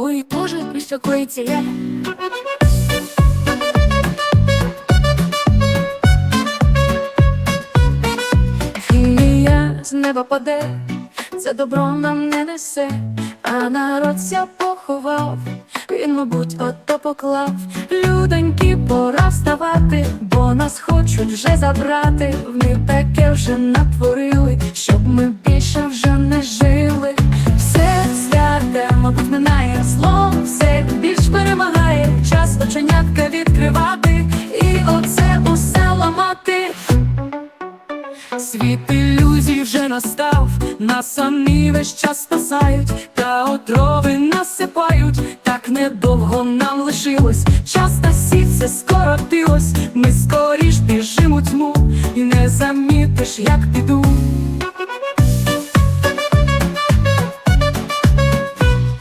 Ой, Боже, коїться я. Фія з неба паде, це добро нам не несе, а народ ся поховав, він, мабуть, ото поклав. Людоньки, пора вставати, бо нас хочуть вже забрати. Вони таке вже натворили, щоб ми Світ ілюзій вже настав, нас самі весь час спасають, та отрови насипають, так недовго нам лишилось. Час та сіце скоротилось, ми скоріш біжимо тьму, і не замітиш, як піду.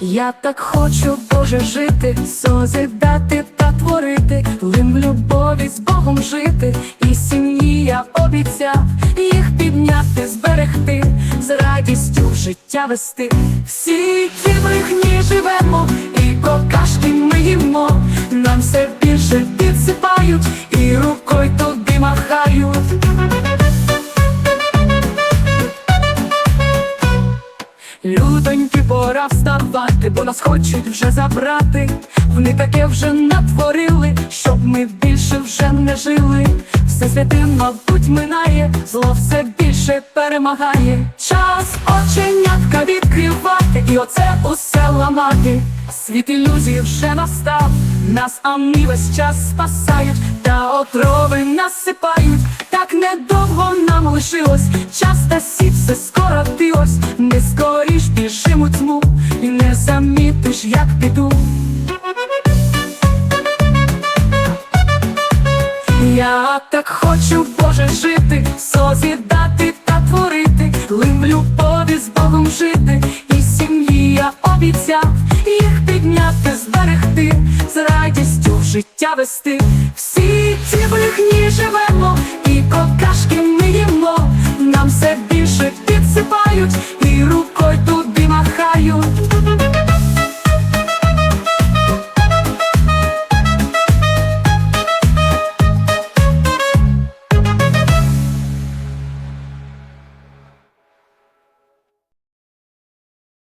Я так хочу, Боже, жити, созидати та творити, лим любові з Богом жити, і сім'ї я обіцяв життя вести. Всі ті брехні живемо, і какашки ми їмо, нам все більше підсипають, і рукою тобі махають. Людоньки, пора вставати, бо нас хочуть вже забрати. Вони таке вже натворили, щоб ми більше вже не жили. Все святе, мабуть, минає, зло все більше перемагає. Час оченятка відкривати, і оце усе ламати. Світ ілюзій вже настав, нас амі весь час спасають, та отрови насипають. Так недовго нам лишилось, час та сі все скоротилось. Ми скоріш біжимо у тьму, і не замітиш, як піду. Я так хочу, Боже, жити, обіцяв їх підняти, зберегти, з радістю життя вести. Всі ці брехні живемо і кокашки.